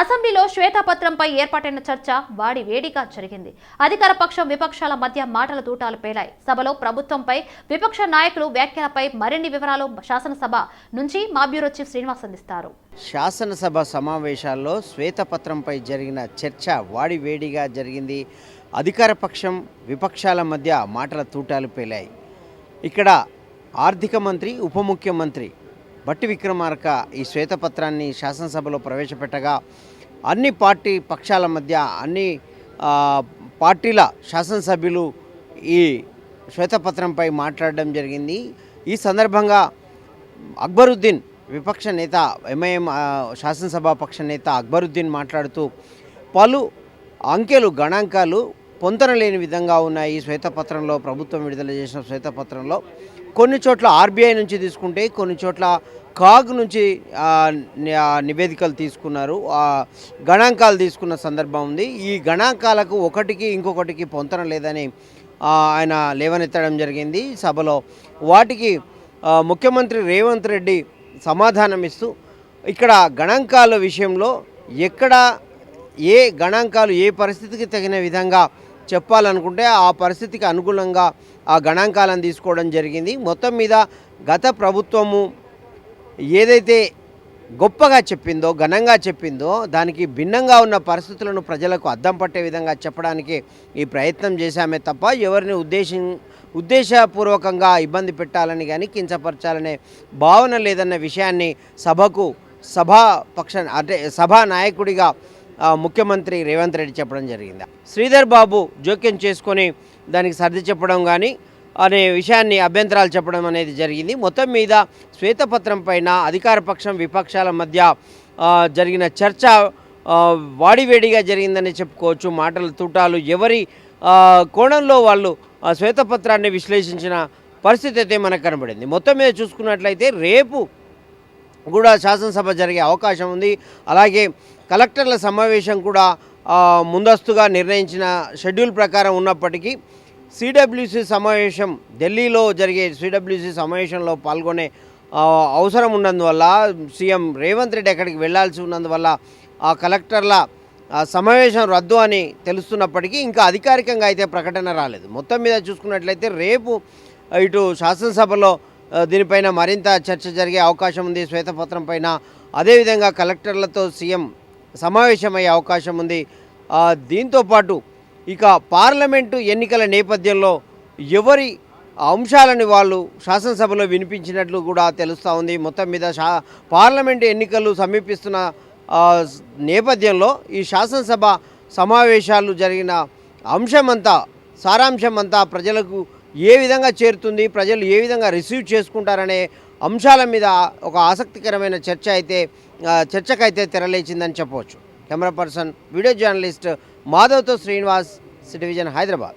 అసెంబ్లీలో శ్వేతపత్రంపై ఏర్పాటైన చర్చ వాడి వేడిగా జరిగింది. అధికార పక్షం విపక్షాల మధ్య మాటల తూటాలు పేలాయి. సభలో ప్రభుత్వంపై విపక్ష నాయకులు వ్యాఖ్యలపై మరిన్ని వివరాలు శాసనసభ నుంచి మా బ్యూరో చీఫ్ శ్రీనివాస్ అందిస్తారు. శాసనసభ సమావేశాల్లో శ్వేతపత్రంపై జరిగిన చర్చ వాడి వేడిగా జరిగింది. అధికార పక్షం విపక్షాల మధ్య మాటల తూటాలు పేలాయి. ఇక్కడ ఆర్థిక మంత్రి ఉప ముఖ్యమంత్రి బట్టి విక్రమార్క ఈ శ్వేతపత్రాన్ని శాసనసభలో ప్రవేశపెట్టగా అన్ని పార్టీ పక్షాల మధ్య అన్ని పార్టీల శాసనసభ్యులు ఈ శ్వేతపత్రంపై మాట్లాడడం జరిగింది. ఈ సందర్భంగా అక్బరుద్దీన్ విపక్ష నేత ఎంఐఎం శాసనసభా పక్ష నేత అక్బరుద్దీన్ మాట్లాడుతూ పలు అంకెలు గణాంకాలు పొంతనలేని విధంగా ఉన్నాయి ఈ శ్వేతపత్రంలో ప్రభుత్వం విడుదల చేసిన శ్వేతపత్రంలో. కొన్ని చోట్ల ఆర్బీఐ నుంచి తీసుకుంటే కొన్ని చోట్ల కాగ్ నుంచి నివేదికలు తీసుకున్నారు. గణాంకాలు తీసుకున్న సందర్భం ఉంది. ఈ గణాంకాలకు ఒకటికి ఇంకొకటికి పొంతన లేదని ఆయన లేవనెత్తడం జరిగింది. సభలో వాటికి ముఖ్యమంత్రి రేవంత్ రెడ్డి సమాధానం ఇస్తూ ఇక్కడ గణాంకాల విషయంలో ఎక్కడ ఏ గణాంకాలు ఏ పరిస్థితికి తగిన విధంగా చెప్పాలనుకుంటే ఆ పరిస్థితికి అనుగుణంగా ఆ గణాంకాలను తీసుకోవడం జరిగింది. మొత్తం మీద గత ప్రభుత్వము ఏదైతే గొప్పగా చెప్పిందో ఘనంగా చెప్పిందో దానికి భిన్నంగా ఉన్న పరిస్థితులను ప్రజలకు అద్దం పట్టే విధంగా చెప్పడానికి ఈ ప్రయత్నం చేశామే తప్ప ఎవరిని ఉద్దేశం ఉద్దేశపూర్వకంగా ఇబ్బంది పెట్టాలని కానీ కించపరచాలనే భావన లేదన్న విషయాన్ని సభకు సభాపక్ష అంటే సభా నాయకుడిగా ముఖ్యమంత్రి రేవంత్ రెడ్డి చెప్పడం జరిగింది. శ్రీధర్ బాబు జోక్యం చేసుకొని దానికి సర్ది చెప్పడం కానీ అనే విషయాన్ని అభ్యంతరాలు చెప్పడం అనేది జరిగింది. మొత్తం మీద శ్వేతపత్రం పైన అధికార పక్షం విపక్షాల మధ్య జరిగిన చర్చ వాడివేడిగా జరిగిందని చెప్పుకోవచ్చు. మాటల తూటాలు ఎవరి కోణంలో వాళ్ళు శ్వేతపత్రాన్ని విశ్లేషించిన పరిస్థితి అయితే మనకు కనబడింది. మొత్తం మీద చూసుకున్నట్లయితే రేపు కూడా శాసనసభ జరిగే అవకాశం ఉంది. అలాగే కలెక్టర్ల సమావేశం కూడా ముందస్తుగా నిర్ణయించిన షెడ్యూల్ ప్రకారం ఉన్నప్పటికీ సిడబ్ల్యూసి సమావేశం ఢిల్లీలో జరిగే సిడబ్ల్యూసి సమావేశంలో పాల్గొనే అవసరం ఉన్నందువల్ల సీఎం రేవంత్ రెడ్డి అక్కడికి వెళ్ళాల్సి ఉన్నందువల్ల ఆ కలెక్టర్ల సమావేశం రద్దు అని తెలుస్తున్నప్పటికీ ఇంకా అధికారికంగా అయితే ప్రకటన రాలేదు. మొత్తం మీద చూసుకున్నట్లయితే రేపు ఇటు శాసనసభలో దీనిపైన మరింత చర్చ జరిగే అవకాశం ఉంది. శ్వేతపత్రం పైన అదేవిధంగా కలెక్టర్లతో సీఎం సమావేశమయ్యే అవకాశం ఉంది. దీంతోపాటు ఇక పార్లమెంటు ఎన్నికల నేపథ్యంలో ఎవరి అంశాలని వాళ్ళు శాసనసభలో వినిపించినట్లు కూడా తెలుస్తూ ఉంది. మొత్తం మీద శా పార్లమెంటు ఎన్నికలు సమీపిస్తున్న నేపథ్యంలో ఈ శాసనసభ సమావేశాలు జరిగిన అంశమంతా సారాంశం అంతా ప్రజలకు ఏ విధంగా చేరుతుంది ప్రజలు ఏ విధంగా రిసీవ్ చేసుకుంటారనే అంశాల మీద ఒక ఆసక్తికరమైన చర్చ అయితే చర్చకైతే తెరలేచిందని చెప్పవచ్చు. కెమెరా పర్సన్ వీడియో జర్నలిస్ట్ మాధవ్తో శ్రీనివాస్ సిటివిజన్ హైదరాబాద్.